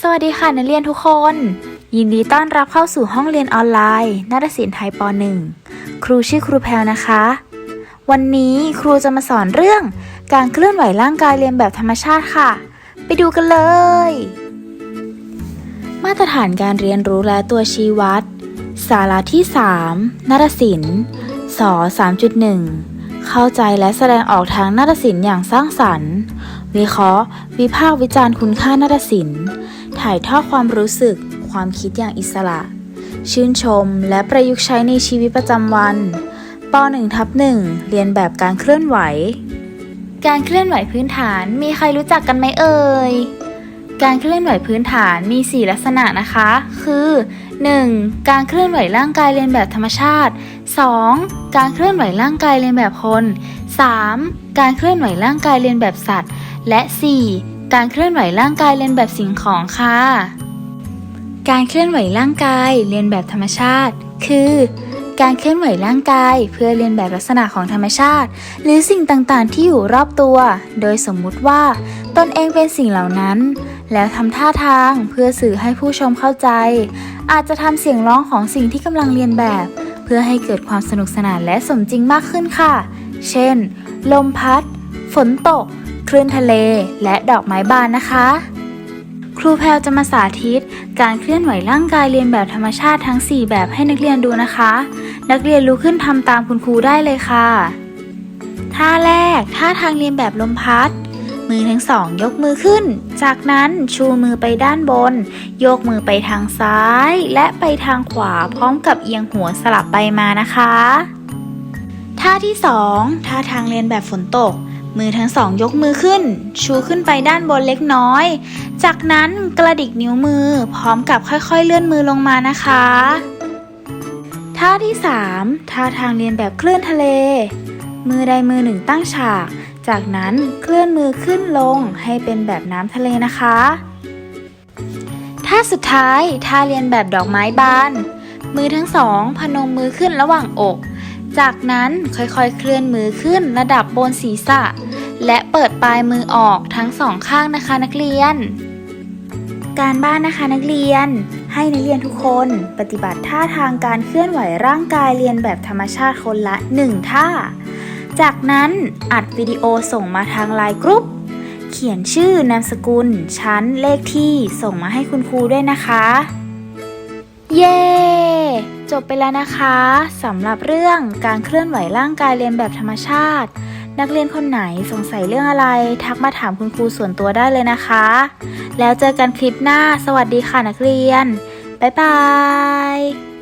สวัสดีค่ะนักเรียนทุกคน ยินดีต้อนรับเข้าสู่ห้องเรียนออนไลน์นาฏศิลป์ไทยป .1 ครูชื่อครูแพลนะคะ วันนี้ครูจะมาสอนเรื่อง การเคลื่อนไหวร่างกายเรียนแบบธรรมชาติค่ะ ไปดูกันเลย มาตรฐานการเรียนรู้และตัวชี้วัด สาระที่ 3นาฏศิลป์ส3.1เข้าใจและแสดงออกทางนาฏศิลป์อย่างสร้างสรรค์ วิเคราะห์ วิพากษ์วิจารณ์คุณค่านาฏศิลป์ ถ่ายทอดความรู้สึก ความคิดอย่างอิสระ ชื่นชมและประยุกต์ใช้ในชีวิตประจำวันป .1 ทับ1เรียนแบบการเคลื่อนไหว การเคลื่อนไหวพื้นฐานมีใครรู้จักกันไหมเอ่ย การเคลื่อนไหวพื้นฐานมี 4 ลักษณะนะคะ คือ 1. การเคลื่อนไหวร่างกายเรียนแบบธรรมชาติ 2. การเคลื่อนไหวร่างกายเรียนแบบคน 3. การเคลื่อนไหวร่างกายเรียนแบบสัตว์ และ 4. การเคลื่อนไหวร่างกายเรียนแบบสิ่งของค่ะ การเคลื่อนไหวร่างกายเรียนแบบธรรมชาติ คือ การเคลื่อนไหวร่างกายเพื่อเรียนแบบลักษณะของธรรมชาติ หรือสิ่งต่างๆ ที่อยู่รอบตัว โดยสมมุติว่า ตนเองเป็นสิ่งเหล่านั้น แล้วทำท่าทางเพื่อสื่อให้ผู้ชมเข้าใจ อาจจะทำเสียงร้องของสิ่งที่กำลังเรียนแบบ เพื่อให้เกิดความสนุกสนานและสมจริงมากขึ้นค่ะ เช่น ลมพัด ฝนตก ลื่นทะเล และดอกไม้บานนะคะ ครูแพลวจะมาสาธิต การเคลื่อนไหวร่างกายเรียนแบบธรรมชาติทั้ง 4 แบบให้นักเรียนดูนะคะ นักเรียนลุกขึ้นทำตามคุณครูได้เลยค่ะท่าแรกท่าทางเรียนแบบลมพัด มือทั้งสองยกมือขึ้น จากนั้นชูมือไปด้านบนโยกมือไปทางซ้าย และไปทางขวาพร้อมกับเอียงหัวสลับไปมานะคะ ท่าที่สองท่าทางเรียนแบบฝนตก มือทั้งสองยกมือขึ้น ชูขึ้นไปด้านบนเล็กน้อย จากนั้นกระดิกนิ้วมือพร้อมกับค่อยๆเลื่อนมือลงมานะคะท่าที่สามท่าทางเรียนแบบเคลื่อนทะเล มือใดมือหนึ่งตั้งฉาก จากนั้นเคลื่อนมือขึ้นลงให้เป็นแบบน้ำทะเลนะคะท่าสุดท้ายท่าเรียนแบบดอกไม้บาน มือทั้งสองพนมมือขึ้นระหว่างอก จากนั้นค่อยๆเคลื่อนมือขึ้นระดับบนศีรษะ และเปิดปลายมือออกทั้งสองข้างนะคะนักเรียน การบ้านนะคะนักเรียน ให้นักเรียนทุกคนปฏิบัติท่าทางการเคลื่อนไหวร่างกายเรียนแบบธรรมชาติคนละ 1 ท่า จากนั้นอัดวิดีโอส่งมาทางไลน์กรุ๊ปเขียนชื่อนามสกุล ชั้นเลขที่ส่งมาให้คุณครูด้วยนะคะ เย้ จบไปแล้วนะคะสำหรับเรื่องการเคลื่อนไหวร่างกายเรียนแบบธรรมชาติ นักเรียนคนไหนสงสัยเรื่องอะไร ทักมาถามคุณครูส่วนตัวได้เลยนะคะ แล้วเจอกันคลิปหน้า สวัสดีค่ะนักเรียน บ๊ายบาย